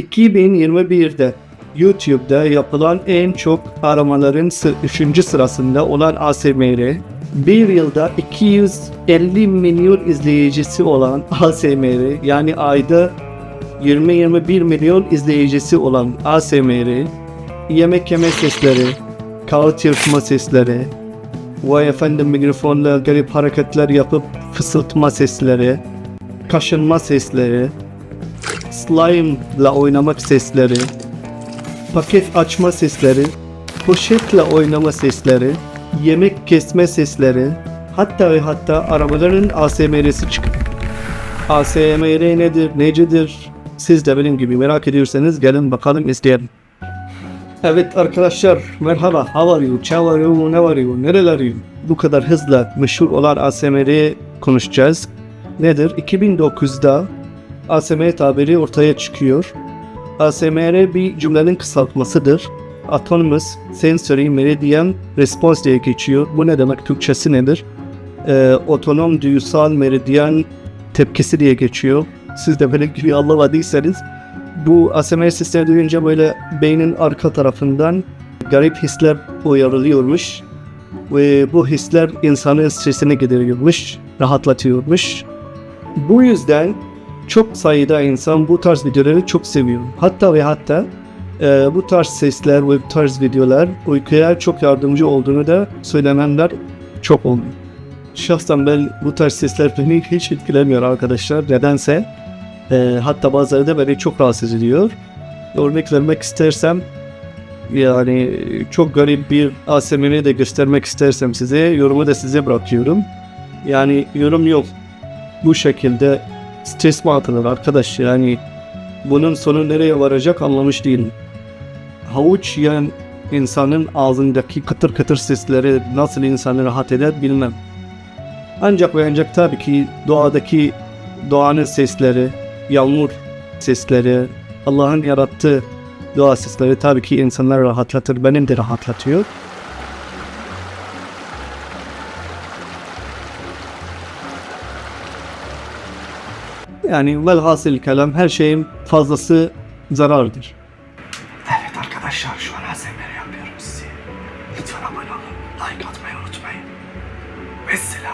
2021'de YouTube'da yapılan en çok aramaların 3. sırasında olan ASMR, bir yılda 250 milyon izleyicisi olan ASMR, yani ayda 20-21 milyon izleyicisi olan ASMR, yemek yeme sesleri, kağıt yırtma sesleri, vay efendim mikrofonla garip hareketler yapıp fısıltma sesleri, kaşınma sesleri, slime'la oynamak sesleri, paket açma sesleri, poşetle oynama sesleri, yemek kesme sesleri, hatta ve hatta arabaların ASMR'si çıktı. ASMR nedir, necedir? Siz de benim gibi merak ediyorsanız gelin bakalım izleyelim. Evet arkadaşlar merhaba, how are you, how are you, ne are you, nereler you? Bu kadar hızla meşhur olan ASMR'i konuşacağız. Nedir? 2009'da ASMR tabiri ortaya çıkıyor. ASMR bir cümlenin kısaltmasıdır. Autonomous Sensory Meridian Response diye geçiyor. Bu ne demek? Türkçesi nedir? Ee, otonom duyusal meridyen tepkisi diye geçiyor. Siz de benim gibi anlamadıysanız bu ASMR sesleri duyunca böyle beynin arka tarafından garip hisler uyarılıyormuş. Ve bu hisler insanın stresini gideriyormuş, rahatlatıyormuş. Bu yüzden çok sayıda insan bu tarz videoları çok seviyor. Hatta ve hatta e, bu tarz sesler bu tarz videolar uykuya çok yardımcı olduğunu da söylenenler çok oldu. Şahsen ben bu tarz sesler beni hiç etkilemiyor arkadaşlar. Nedense e, hatta bazıları da beni çok rahatsız ediyor. Örnek vermek istersem yani çok garip bir ASMR'i de göstermek istersem size yorumu da size bırakıyorum. Yani yorum yok. Bu şekilde stres mi atılır arkadaş yani bunun sonu nereye varacak anlamış değilim. Havuç yiyen insanın ağzındaki kıtır kıtır sesleri nasıl insanı rahat eder bilmem. Ancak ve ancak tabii ki doğadaki doğanın sesleri, yağmur sesleri, Allah'ın yarattığı doğa sesleri tabii ki insanları rahatlatır. Benim de rahatlatıyor. Yani velhasıl kelam her şeyin fazlası zarardır. Evet arkadaşlar şu an ASMR yapıyorum size. Lütfen abone olun. Like atmayı unutmayın. Mesela